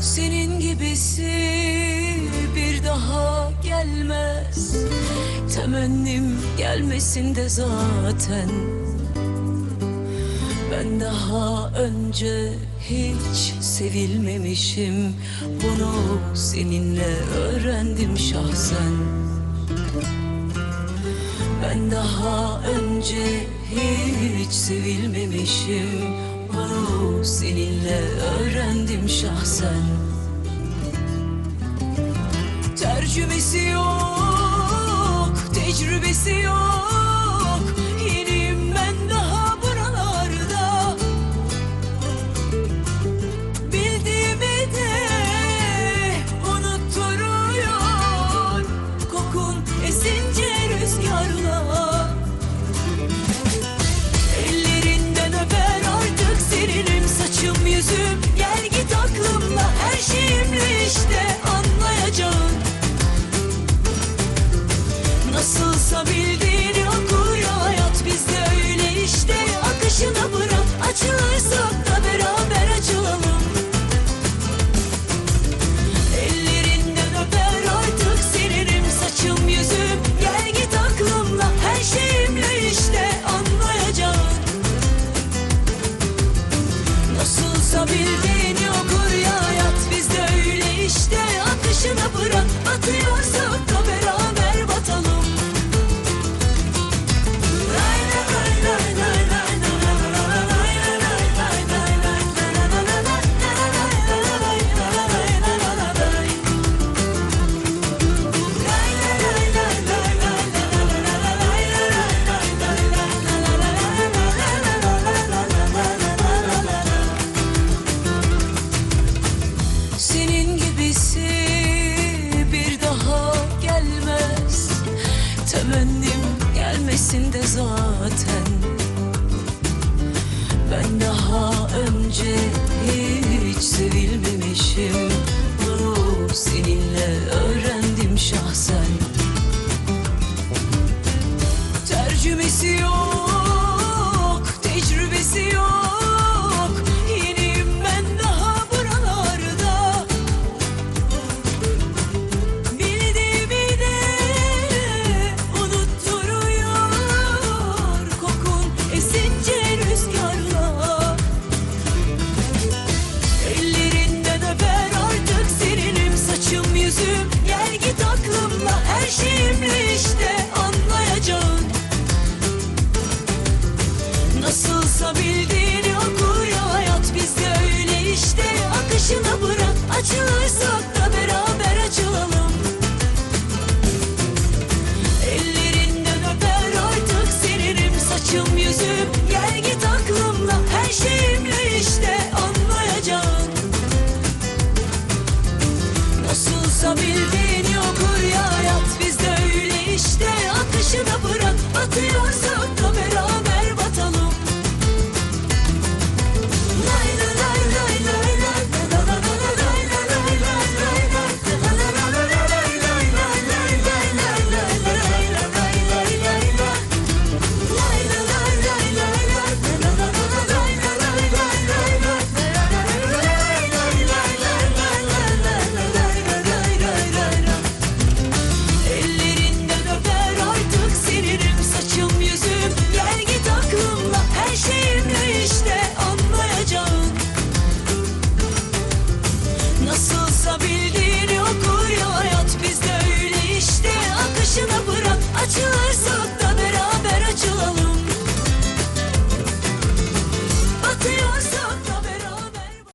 Senin gibisi bir daha gelmez. Temennim gelmesin de zaten. Ben daha önce hiç sevilmemişim. Bunu seninle öğrendim şahsen. Ben daha önce hiç sevilmemişim. Bunu seninle öğrendim şahsen. Tercümesi yok, tecrübesi yok bırak Temennim gelmesin de zaten. Ben daha önce hiç sevilmemişim. Bunu seninle öğrendim şahsen. Tercümesi yok, Olabildiğini oku ya hayat bizde öyle işte. Akışına bırak açılırsak da beraber açılalım. Ellerinden öper artık seririm saçım yüzüm. Gel git aklımla her şeyimle işte anlayacaksın Nasılsa bildiğini